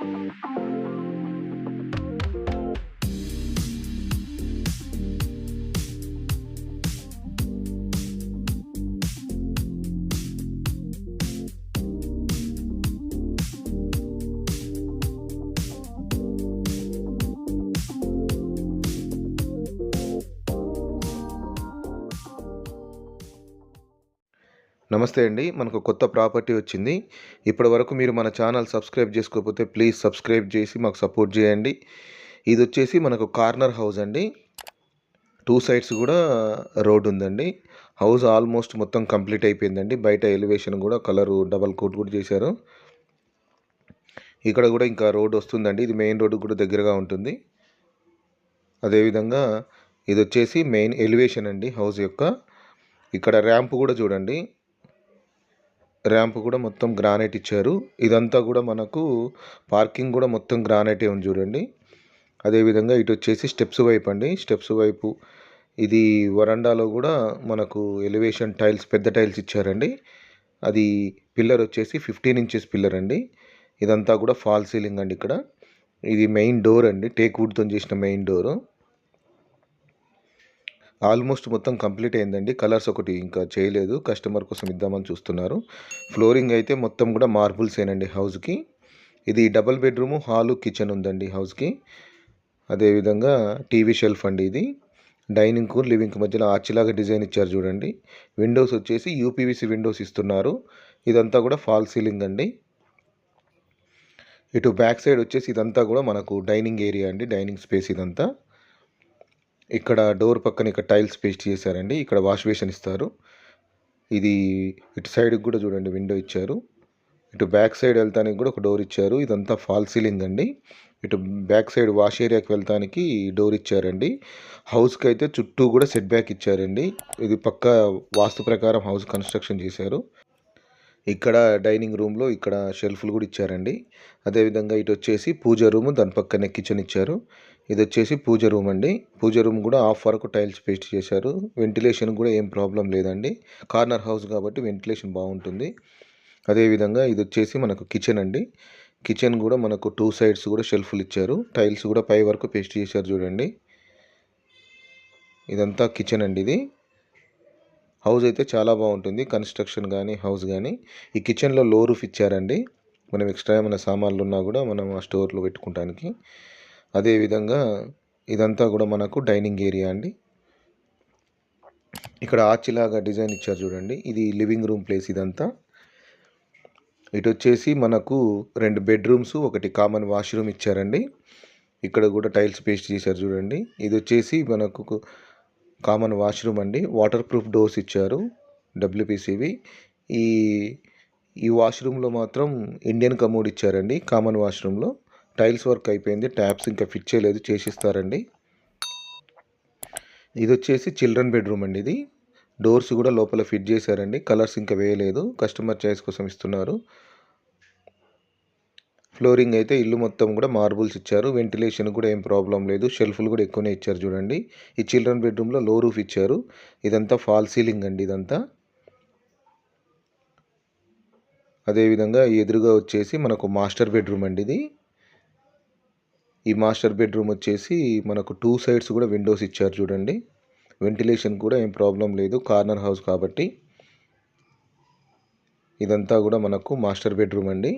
Thank you. నమస్తే అండి. మనకు కొత్త ప్రాపర్టీ వచ్చింది. ఇప్పటి వరకు మీరు మన ఛానల్ సబ్స్క్రైబ్ చేసుకోకపోతే ప్లీజ్ సబ్స్క్రైబ్ చేసి మాకు సపోర్ట్ చేయండి. ఇది వచ్చేసి మనకు కార్నర్ హౌస్ అండి. టూ సైడ్స్ కూడా రోడ్ ఉందండి. హౌస్ ఆల్మోస్ట్ మొత్తం కంప్లీట్ అయిపోయిందండి. బయట ఎలివేషన్ కూడా కలరు డబల్ కోట్ కూడా చేశారు. ఇక్కడ కూడా ఇంకా రోడ్ వస్తుందండి. ఇది మెయిన్ రోడ్డు కూడా దగ్గరగా ఉంటుంది. అదేవిధంగా ఇది వచ్చేసి మెయిన్ ఎలివేషన్ అండి హౌస్ యొక్క. ఇక్కడ ర్యాంప్ కూడా చూడండి. ర్యాంప్ కూడా మొత్తం గ్రానైట్ ఇచ్చారు. ఇదంతా కూడా మనకు పార్కింగ్ కూడా మొత్తం గ్రానైటే ఉంది చూడండి. అదేవిధంగా ఇటు వచ్చేసి స్టెప్స్ వైపు అండి. స్టెప్స్ వైపు ఇది వరండాలో కూడా మనకు ఎలివేషన్ టైల్స్ పెద్ద టైల్స్ ఇచ్చారండి. అది పిల్లర్ వచ్చేసి ఫిఫ్టీన్ ఇంచెస్ పిల్లర్ అండి. ఇదంతా కూడా ఫాల్ సీలింగ్ అండి ఇక్కడ. ఇది మెయిన్ డోర్ అండి. టేక్ వుడ్తో చేసిన మెయిన్ డోరు. ఆల్మోస్ట్ మొత్తం కంప్లీట్ అయిందండి. కలర్స్ ఒకటి ఇంకా చేయలేదు. కస్టమర్ కోసం ఇద్దామని చూస్తున్నారు. ఫ్లోరింగ్ అయితే మొత్తం కూడా మార్బుల్సేనండి హౌస్కి ఇది డబల్ బెడ్రూము హాలు కిచెన్ ఉందండి హౌస్కి అదేవిధంగా టీవీ షెల్ఫ్ అండి ఇది. డైనింగ్కు లివింగ్కి మధ్యలో ఆర్చిలాగా డిజైన్ ఇచ్చారు చూడండి. విండోస్ వచ్చేసి యూపీవీసీ విండోస్ ఇస్తున్నారు. ఇదంతా కూడా ఫాల్ సీలింగ్ అండి. ఇటు బ్యాక్ సైడ్ వచ్చేసి ఇదంతా కూడా మనకు డైనింగ్ ఏరియా అండి. డైనింగ్ స్పేస్ ఇదంతా. ఇక్కడ డోర్ పక్కన ఇక్కడ టైల్స్ పేస్ట్ చేశారండి. ఇక్కడ వాష్ బేసిన్ ఇస్తారు. ఇది ఇటు సైడ్కి కూడా చూడండి విండో ఇచ్చారు. ఇటు బ్యాక్ సైడ్ వెళ్తానికి కూడా ఒక డోర్ ఇచ్చారు. ఇదంతా ఫాల్ సీలింగ్ అండి. ఇటు బ్యాక్ సైడ్ వాష్ ఏరియాకి వెళ్తానికి డోర్ ఇచ్చారండి. హౌస్కి అయితే చుట్టూ కూడా సెట్ బ్యాక్ ఇచ్చారండి. ఇది పక్క వాస్తు ప్రకారం హౌస్ కన్స్ట్రక్షన్ చేశారు. ఇక్కడ డైనింగ్ రూమ్లో ఇక్కడ షెల్ఫ్లు కూడా ఇచ్చారండి. అదేవిధంగా ఇటు వచ్చేసి పూజ రూమ్ దాని పక్కనే కిచెన్ ఇచ్చారు. ఇది వచ్చేసి పూజ రూమ్ అండి. పూజ రూమ్ కూడా హాఫ్ వరకు టైల్స్ పేస్ట్ చేశారు. వెంటిలేషన్ కూడా ఏం ప్రాబ్లం లేదండి. కార్నర్ హౌస్ కాబట్టి వెంటిలేషన్ బాగుంటుంది. అదేవిధంగా ఇది వచ్చేసి మనకు కిచెన్ అండి. కిచెన్ కూడా మనకు టూ సైడ్స్ కూడా షెల్ఫ్లు ఇచ్చారు. టైల్స్ కూడా పై వరకు పేస్ట్ చేశారు చూడండి. ఇదంతా కిచెన్ అండి ఇది. హౌస్ అయితే చాలా బాగుంటుంది. కన్స్ట్రక్షన్ కానీ హౌస్ కానీ ఈ కిచెన్లో లో రూఫ్ ఇచ్చారండి. మనం ఎక్స్ట్రా ఏమైనా సామాన్లు ఉన్నా కూడా మనం ఆ స్టోర్లో పెట్టుకోవడానికి అదేవిధంగా ఇదంతా కూడా మనకు డైనింగ్ ఏరియా అండి. ఇక్కడ ఆర్చిలాగా డిజైన్ ఇచ్చారు చూడండి. ఇది లివింగ్ రూమ్ ప్లేస్ ఇదంతా. ఇటు వచ్చేసి మనకు రెండు బెడ్రూమ్స్ ఒకటి కామన్ వాష్రూమ్ ఇచ్చారండి. ఇక్కడ కూడా టైల్స్ పేస్ట్ చేశారు చూడండి. ఇది వచ్చేసి మనకు కామన్ వాష్రూమ్ అండి. వాటర్ ప్రూఫ్ డోర్స్ ఇచ్చారు డబ్ల్యూపీసీవి ఈ ఈ వాష్రూమ్లో మాత్రం ఇండియన్ కమోడ్ ఇచ్చారండి కామన్ వాష్రూమ్లో. టైల్స్ వర్క్ అయిపోయింది. ట్యాప్స్ ఇంకా ఫిట్ చేయలేదు. చేసిస్తారండి. ఇది వచ్చేసి చిల్డ్రన్ బెడ్రూమ్ అండి ఇది. డోర్స్ కూడా లోపల ఫిట్ చేశారండి. కలర్స్ ఇంకా వేయలేదు. కస్టమర్ చాయిస్ కోసం ఇస్తున్నారు. ఫ్లోరింగ్ అయితే ఇల్లు మొత్తం కూడా మార్బుల్స్ ఇచ్చారు. వెంటిలేషన్ కూడా ఏం ప్రాబ్లం లేదు. షెల్ఫ్లు కూడా ఎక్కువనే ఇచ్చారు చూడండి. ఈ చిల్డ్రన్ బెడ్రూమ్లో లో రూఫ్ ఇచ్చారు. ఇదంతా ఫాల్ సీలింగ్ అండి ఇదంతా. అదేవిధంగా ఎదురుగా వచ్చేసి మనకు మాస్టర్ బెడ్రూమ్ అండి ఇది. ఈ మాస్టర్ బెడ్రూమ్ వచ్చేసి మనకు టూ సైడ్స్ కూడా విండోస్ ఇచ్చారు చూడండి. వెంటిలేషన్ కూడా ఏం ప్రాబ్లం లేదు కార్నర్ హౌస్ కాబట్టి. ఇదంతా కూడా మనకు మాస్టర్ బెడ్రూమ్ అండి.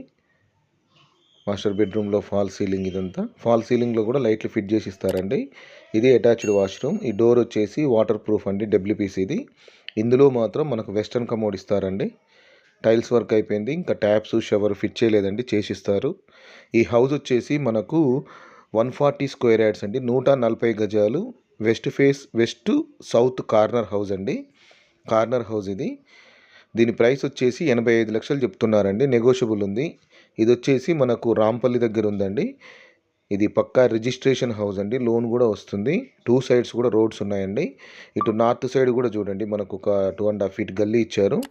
మాస్టర్ బెడ్రూమ్లో ఫాల్ సీలింగ్ ఇదంతా. ఫాల్ సీలింగ్లో కూడా లైట్లు ఫిట్ చేసి ఇస్తారండి. ఇది అటాచ్డ్ వాష్రూమ్. ఈ డోర్ వచ్చేసి వాటర్ ప్రూఫ్ అండి డబ్ల్యూపీసీది ఇందులో మాత్రం మనకు వెస్టర్న్ కమోడ్ ఇస్తారండి. టైల్స్ వర్క్ అయిపోయింది ఇంకా ట్యాప్స్ షవర్ ఫిట్ చేయలేదండి చేసిస్తారు. ఈ హౌస్ వచ్చేసి మనకు వన్ ఫార్టీ స్క్వేర్ యార్డ్స్ అండి. నూట నలభై గజాలు west face west south corner house అండి. కార్నర్ హౌస్ ఇది. దీని ప్రైస్ వచ్చేసి ఎనభై ఐదు లక్షలు చెప్తున్నారండి. నెగోషియబుల్ ఉంది. ఇది వచ్చేసి మనకు రాంపల్లి దగ్గర ఉందండి. ఇది పక్కా రిజిస్ట్రేషన్ హౌస్ అండి. లోన్ కూడా వస్తుంది. టూ సైడ్స్ కూడా రోడ్స్ ఉన్నాయండి. ఇటు నార్త్ సైడ్ కూడా చూడండి. మనకు ఒక టూ అండ్ హాఫ్ ఫీట్ గల్లీ ఇచ్చారు.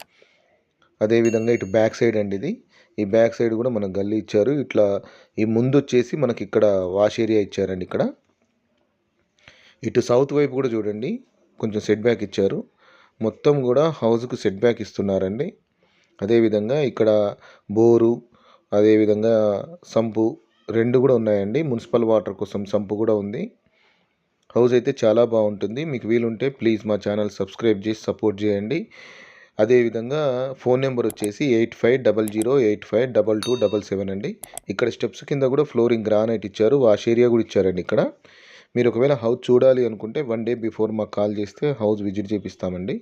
అదేవిధంగా ఇటు బ్యాక్ సైడ్ అండి ఇది. ఈ బ్యాక్ సైడ్ కూడా మనకు గల్లీ ఇచ్చారు. ఇట్లా ఈ ముందు వచ్చేసి మనకి ఇక్కడ వాష్ ఏరియా ఇచ్చారండి ఇక్కడ. ఇటు సౌత్ వైపు కూడా చూడండి కొంచెం సెట్ బ్యాక్ ఇచ్చారు. మొత్తం కూడా హౌస్కు సెట్ బ్యాక్ ఇస్తున్నారండి. అదేవిధంగా ఇక్కడ బోరు అదేవిధంగా సంపు రెండు కూడా ఉన్నాయండి. మున్సిపల్ వాటర్ కోసం సంపు కూడా ఉంది. హౌస్ అయితే చాలా బాగుంటుంది. మీకు వీలుంటే ప్లీజ్ మా ఛానల్ సబ్స్క్రైబ్ చేసి సపోర్ట్ చేయండి. అదేవిధంగా ఫోన్ నెంబర్ వచ్చేసి eight five double zero eight five double two double seven అండి. ఇక్కడ స్టెప్స్ కింద కూడా ఫ్లోరింగ్ గ్రానైట్ ఇచ్చారు వాష్ ఏరియా కూడా ఇచ్చారండి ఇక్కడ. మీరు ఒకవేళ హౌస్ చూడాలి అనుకుంటే వన్ డే బిఫోర్ మాకు కాల్ చేస్తే హౌస్ విజిట్ చేపిస్తామండి.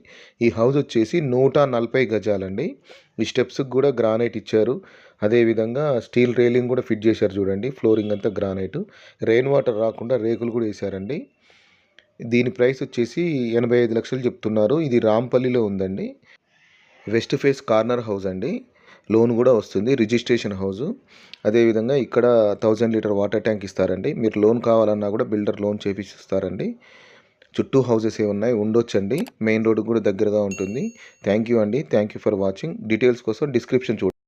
ఈ హౌస్ వచ్చేసి నూట నలభై గజాలండి. ఈ స్టెప్స్కి కూడా గ్రానైట్ ఇచ్చారు. అదేవిధంగా స్టీల్ రైలింగ్ కూడా ఫిట్ చేశారు చూడండి ఫ్లోరింగ్ అంతా గ్రానైట్. రెయిన్ వాటర్ రాకుండా రేకులు కూడా వేశారండి. దీని ప్రైస్ వచ్చేసి ఎనభై ఐదు లక్షలు చెప్తున్నారు. ఇది రాంపల్లిలో ఉందండి. వెస్ట్ ఫేస్ కార్నర్ హౌస్ అండి. లోన్ కూడా వస్తుంది రిజిస్ట్రేషన్ హౌస్. అదేవిధంగా ఇక్కడ థౌజండ్ లీటర్ వాటర్ ట్యాంక్ ఇస్తారండి. మీరు లోన్ కావాలన్నా కూడా బిల్డర్ లోన్ చేపిస్తారండి. చుట్టూ హౌసెస్ ఏ ఉన్నాయి ఉండొచ్చండి. మెయిన్ రోడ్ కూడా దగ్గరగా ఉంటుంది. థ్యాంక్ యూ అండి. Thank you for watching. Details కోసం డిస్క్రిప్షన్ చూడండి.